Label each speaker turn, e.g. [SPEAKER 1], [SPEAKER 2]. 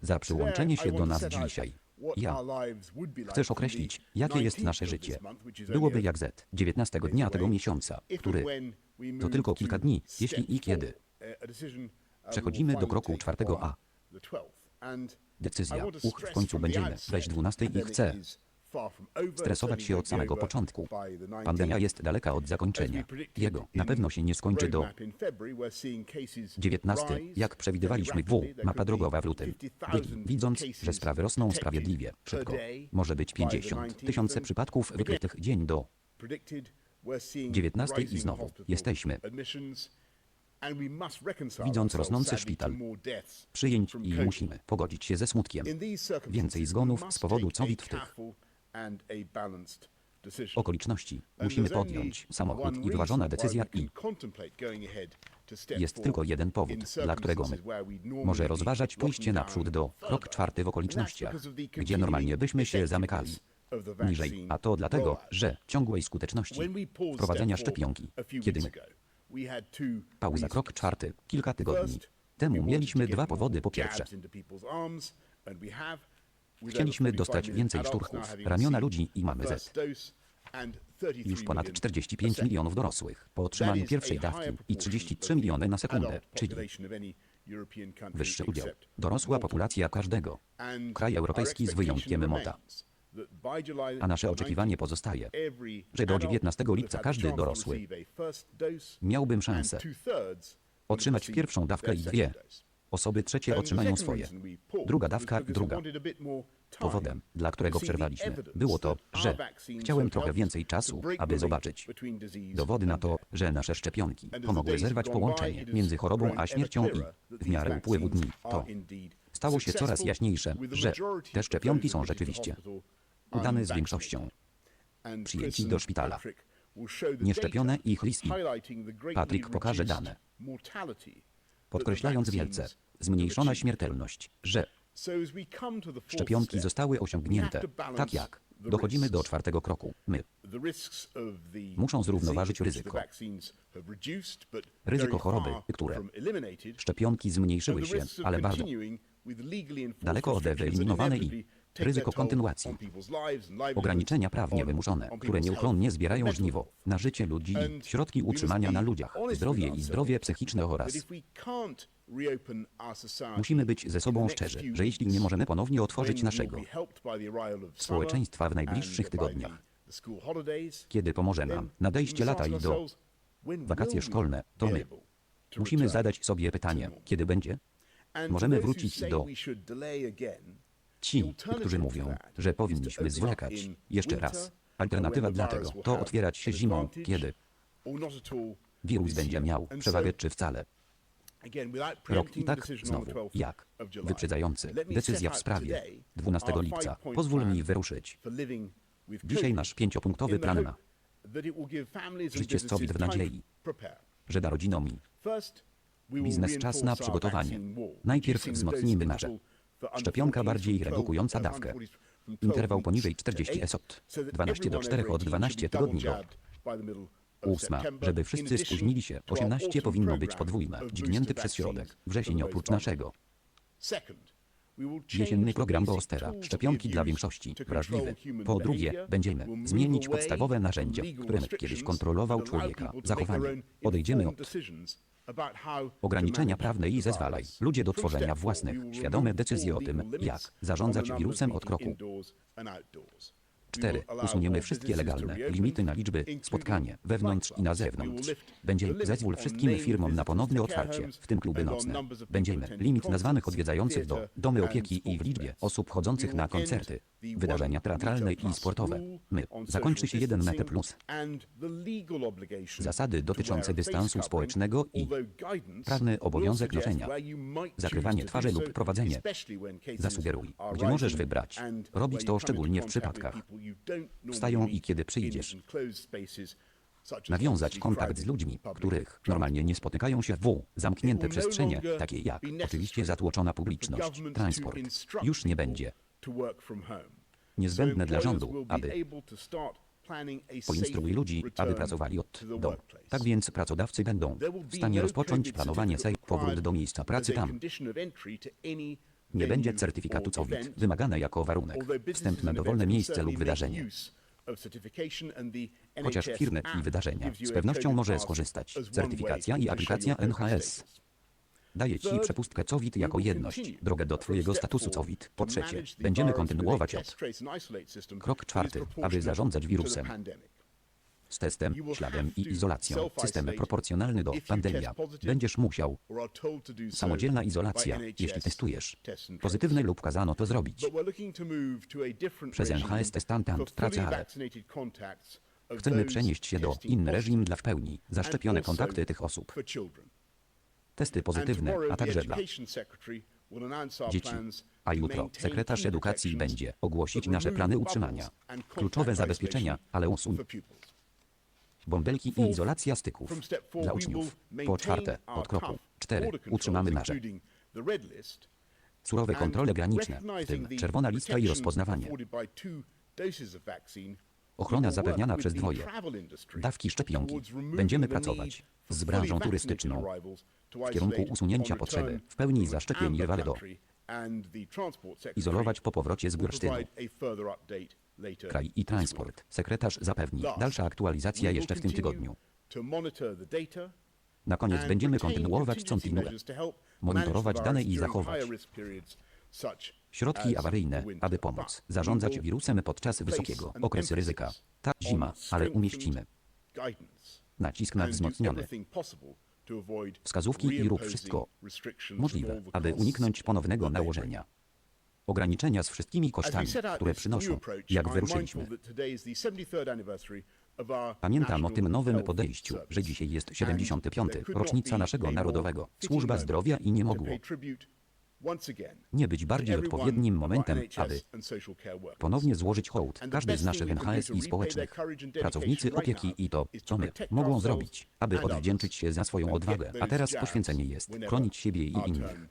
[SPEAKER 1] za przyłączenie się do nas dzisiaj. Ja. Chcesz określić, jakie jest
[SPEAKER 2] 19th
[SPEAKER 1] nasze życie. Byłoby jak Z, 19 dnia tego miesiąca, który to tylko kilka dni, jeśli i kiedy.
[SPEAKER 2] decision, uh,
[SPEAKER 1] Przechodzimy do kroku
[SPEAKER 2] finally take
[SPEAKER 1] czwartego
[SPEAKER 2] on
[SPEAKER 1] A.
[SPEAKER 2] the 12th. And I
[SPEAKER 1] Decyzja,
[SPEAKER 2] want to
[SPEAKER 1] uch, w końcu będziemy wejść 12 i chcę stresować się od samego początku.
[SPEAKER 2] by the 19th.
[SPEAKER 1] Pandemia jest daleka od zakończenia. Jego na pewno się nie skończy do
[SPEAKER 2] roadmap in February, we're seeing cases
[SPEAKER 1] 19.
[SPEAKER 2] rise
[SPEAKER 1] Jak przewidywaliśmy w mapa drogowa w lutym.
[SPEAKER 2] 50,000
[SPEAKER 1] Byli, widząc, że sprawy rosną sprawiedliwie, szybko. Może być
[SPEAKER 2] by the
[SPEAKER 1] 50
[SPEAKER 2] 19th.
[SPEAKER 1] tysiące przypadków wykrytych dzień do
[SPEAKER 2] predicted, we're seeing
[SPEAKER 1] 19 i znowu jesteśmy. Widząc rosnący szpital, przyjęć i musimy pogodzić się ze smutkiem. Więcej zgonów z powodu COVID w tych okoliczności. Musimy podjąć samochód i wyważona decyzja i jest tylko jeden powód, dla którego może rozważać pójście naprzód do krok czwarty w okolicznościach, gdzie normalnie byśmy się zamykali. niżej, a to dlatego, że ciągłej skuteczności wprowadzenia szczepionki, kiedy pauza krok czwarty, kilka tygodni. Temu mieliśmy dwa powody. Po pierwsze, Chcieliśmy
[SPEAKER 2] over 45
[SPEAKER 1] dostać więcej szturchów, ramiona ludzi i mamy Z.
[SPEAKER 2] dose, and 33
[SPEAKER 1] już ponad
[SPEAKER 2] million
[SPEAKER 1] 45
[SPEAKER 2] a second.
[SPEAKER 1] milionów dorosłych po otrzymaniu pierwszej dawki i
[SPEAKER 2] proportion
[SPEAKER 1] 33
[SPEAKER 2] of the
[SPEAKER 1] miliony na sekundę, czyli wyższy udział. Dorosła populacja każdego. Kraj europejski z wyjątkiem Mota. A nasze
[SPEAKER 2] 19th,
[SPEAKER 1] oczekiwanie pozostaje, że do
[SPEAKER 2] adult
[SPEAKER 1] 19
[SPEAKER 2] that
[SPEAKER 1] lipca każdy dorosły miałbym szansę otrzymać pierwszą dawkę i dwie. Osoby trzecie otrzymają swoje. Druga dawka druga. Powodem, dla którego przerwaliśmy, było to, że chciałem trochę więcej czasu, aby zobaczyć dowody na to, że nasze szczepionki pomogły zerwać połączenie między chorobą a śmiercią i w miarę upływu dni to stało się coraz jaśniejsze, że te szczepionki są rzeczywiście udane z większością. Przyjęci do szpitala. Nieszczepione ich list i
[SPEAKER 2] highlighting the greatly
[SPEAKER 1] Patrick pokaże dane, podkreślając wielce zmniejszona śmiertelność, że szczepionki zostały osiągnięte, tak jak dochodzimy do czwartego kroku. My, Muszą zrównoważyć ryzyko. Ryzyko choroby, które szczepionki zmniejszyły się, ale bardzo daleko od wyeliminowane i ryzyko kontynuacji. ograniczenia prawnie
[SPEAKER 2] on-
[SPEAKER 1] wymuszone,
[SPEAKER 2] on
[SPEAKER 1] które nieuchronnie zbierają żniwo na życie ludzi i środki utrzymania na ludziach, zdrowie i zdrowie psychiczne oraz musimy być ze sobą szczerzy, że jeśli nie możemy ponownie otworzyć naszego społeczeństwa w najbliższych tygodniach, kiedy pomoże nam nadejście lata i do wakacje szkolne, to my. musimy zadać sobie pytanie, kiedy będzie? Możemy wrócić do Ci, którzy mówią, że powinniśmy zwlekać jeszcze raz. Alternatywa dla tego to otwierać się zimą, kiedy wirus będzie miał przewagę czy wcale. Rok i tak znowu, jak wyprzedzający decyzja w sprawie 12 lipca. Pozwól mi wyruszyć. Dzisiaj nasz pięciopunktowy plan na życie z COVID w nadziei, że da rodzinom i biznes czas na przygotowanie. Najpierw wzmocnijmy nasze szczepionka bardziej redukująca dawkę. Interwał poniżej 40 ESOT, 12 do 4 od 12 tygodni do ósma, żeby wszyscy spóźnili się. 18 powinno być podwójne, dźgnięty przez środek, wrzesień oprócz naszego. Jesienny program Boostera, szczepionki dla większości wrażliwy. Po drugie, będziemy zmienić podstawowe narzędzia, którym kiedyś kontrolował człowieka, zachowanie. Odejdziemy od ograniczenia prawne i zezwalaj. ludzie do tworzenia własnych, świadome decyzje o tym, jak zarządzać wirusem od kroku. 4. Usuniemy wszystkie legalne limity na liczby spotkanie wewnątrz i na zewnątrz. Będziemy zezwól wszystkim firmom na ponowne otwarcie, w tym kluby nocne. Będziemy limit nazwanych odwiedzających do domy opieki i w liczbie osób chodzących na koncerty, wydarzenia teatralne i sportowe. My. Zakończy się 1 metr plus. Zasady dotyczące dystansu społecznego i prawny obowiązek noszenia, zakrywanie twarzy lub prowadzenie. Zasugeruj, gdzie możesz wybrać. Robić to szczególnie w przypadkach. Wstają i kiedy przyjdziesz. Nawiązać kontakt z ludźmi, których normalnie nie spotykają się w zamknięte przestrzenie, takie jak oczywiście zatłoczona publiczność, transport. Już nie będzie niezbędne dla rządu, aby Poinstruuj ludzi, aby pracowali od domu. Tak więc pracodawcy będą w stanie rozpocząć planowanie SEI powrót do miejsca pracy tam. Nie będzie certyfikatu COVID wymagane jako warunek wstęp na dowolne miejsce lub wydarzenie. Chociaż firmy i wydarzenia z pewnością może skorzystać. Certyfikacja i aplikacja NHS daje Ci przepustkę COVID jako jedność, drogę do Twojego statusu COVID. Po trzecie, będziemy kontynuować od Krok czwarty, aby zarządzać wirusem. Z testem, śladem i izolacją. System proporcjonalny do pandemia. Będziesz musiał. Samodzielna izolacja, jeśli testujesz. Pozytywny lub kazano to zrobić. Przez NHS testantant praca, ale chcemy przenieść się do inny reżim dla w pełni zaszczepione kontakty tych osób. Testy pozytywne, a także dla dzieci. A jutro sekretarz edukacji będzie ogłosić nasze plany utrzymania. Kluczowe zabezpieczenia, ale usuń. Bąbelki i izolacja styków dla uczniów. Po czwarte, od kroku 4 utrzymamy nasze surowe kontrole graniczne, w tym czerwona lista i rozpoznawanie. Ochrona zapewniana przez dwoje dawki szczepionki. Będziemy pracować z branżą turystyczną w kierunku usunięcia potrzeby w pełni zaszczepień do izolować po powrocie z bursztynu. Kraj i transport. Sekretarz zapewni dalsza aktualizacja jeszcze w tym tygodniu. Na koniec będziemy kontynuować kontynuę, monitorować dane i zachować środki awaryjne, aby pomóc zarządzać wirusem podczas wysokiego okresu ryzyka. Ta zima, ale umieścimy nacisk na wzmocniony. Wskazówki i rób wszystko możliwe, aby uniknąć ponownego nałożenia. Ograniczenia z wszystkimi kosztami, które przynoszą, jak wyruszyliśmy. Pamiętam o tym nowym podejściu, że dzisiaj jest 75. rocznica naszego narodowego. Służba zdrowia i nie mogło nie być bardziej odpowiednim momentem, aby ponownie złożyć hołd. Każdy z naszych NHS i społecznych pracownicy opieki i to, co my mogą zrobić, aby odwdzięczyć się za swoją odwagę. A teraz poświęcenie jest chronić siebie i innych.